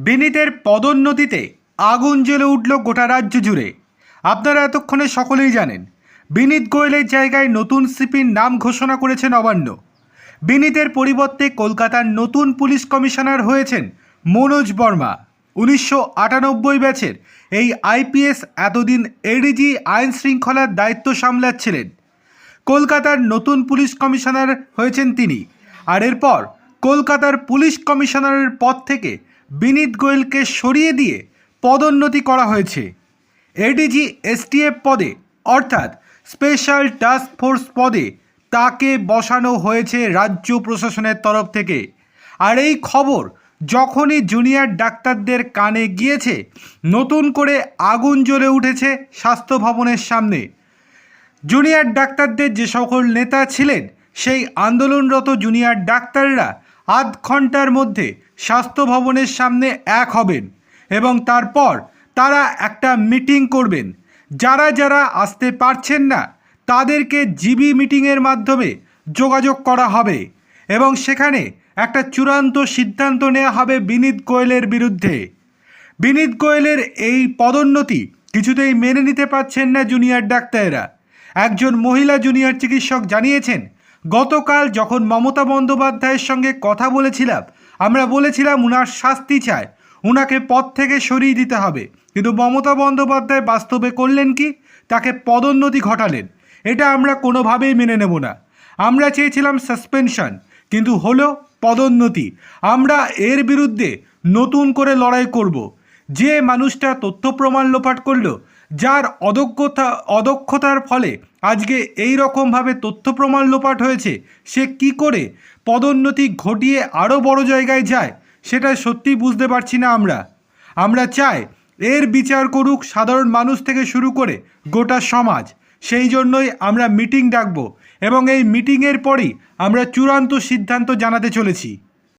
বিনীতের পদোন্নতিতে আগুন জ্বলে উঠল গোটা রাজ্য জুড়ে। আপনারা এতক্ষণে সকলেই জানেন, বিনীত গোয়েলের জায়গায় নতুন সিপির নাম ঘোষণা করেছে নবান্ন। বিনীতের পরিবর্তে কলকাতার নতুন পুলিশ কমিশনার হয়েছেন মনোজ বর্মা। উনিশশো আটানব্বই ব্যাচের এই আইপিএস এতদিন এডিজি আইন শৃঙ্খলার দায়িত্ব সামলাচ্ছিলেন। কলকাতার নতুন পুলিশ কমিশনার হয়েছেন তিনি। আর এরপর কলকাতার পুলিশ কমিশনারের পদ থেকে বিনীত গোয়েলকে সরিয়ে দিয়ে পদোন্নতি করা হয়েছে। এডিজি এসটিএফ পদে, অর্থাৎ স্পেশাল টাস্ক ফোর্স পদে তাকে বসানো হয়েছে রাজ্য প্রশাসনের তরফ থেকে। আর এই খবর যখনই জুনিয়র ডাক্তারদের কানে গিয়েছে, নতুন করে আগুন জ্বলে উঠেছে স্বাস্থ্য ভবনের সামনে। জুনিয়র ডাক্তারদের যে সকল নেতা ছিলেন, সেই আন্দোলনরত জুনিয়র ডাক্তাররা আধ ঘণ্টার মধ্যে স্বাস্থ্য ভবনের সামনে এক হবেন এবং তারপর তারা একটা মিটিং করবেন। যারা যারা আসতে পারছেন না, তাদেরকে জিবি মিটিংয়ের মাধ্যমে যোগাযোগ করা হবে এবং সেখানে একটা চূড়ান্ত সিদ্ধান্ত নেওয়া হবে বিনীত গোয়েলের বিরুদ্ধে। বিনীত গোয়েলের এই পদোন্নতি কিছুতেই মেনে নিতে পারছেন না জুনিয়র ডাক্তাররা। একজন মহিলা জুনিয়র চিকিৎসক জানিয়েছেন গতকাল যখন মমতা বন্দ্যোপাধ্যায়ের সঙ্গে কথা বলেছিলাম, আমরা বলেছিলাম উনার শাস্তি চায় উনাকে পদ থেকে সরিয়ে দিতে হবে। কিন্তু মমতা বন্দ্যোপাধ্যায় বাস্তবে করলেন কি? তাকে পদোন্নতি ঘটালেন। এটা আমরা কোনোভাবেই মেনে নেব না। আমরা চেয়েছিলাম সাসপেনশন, কিন্তু হলো পদোন্নতি। আমরা এর বিরুদ্ধে নতুন করে লড়াই করব। যে মানুষটা তথ্য প্রমাণ লোপাট করল, যার অদক্ষতা, অদক্ষতার ফলে আজকে এই রকমভাবে তথ্য প্রমাণ লোপাট হয়েছে, সে কি করে পদোন্নতি ঘটিয়ে আরও বড় জায়গায় যায়, সেটা সত্যি বুঝতে পারছি না আমরা। আমরা চাই এর বিচার করুক সাধারণ মানুষ থেকে শুরু করে গোটা সমাজ। সেই জন্যই আমরা মিটিং ডাকবো এবং এই মিটিংয়ের পরই আমরা চূড়ান্ত সিদ্ধান্ত জানাতে চলেছি।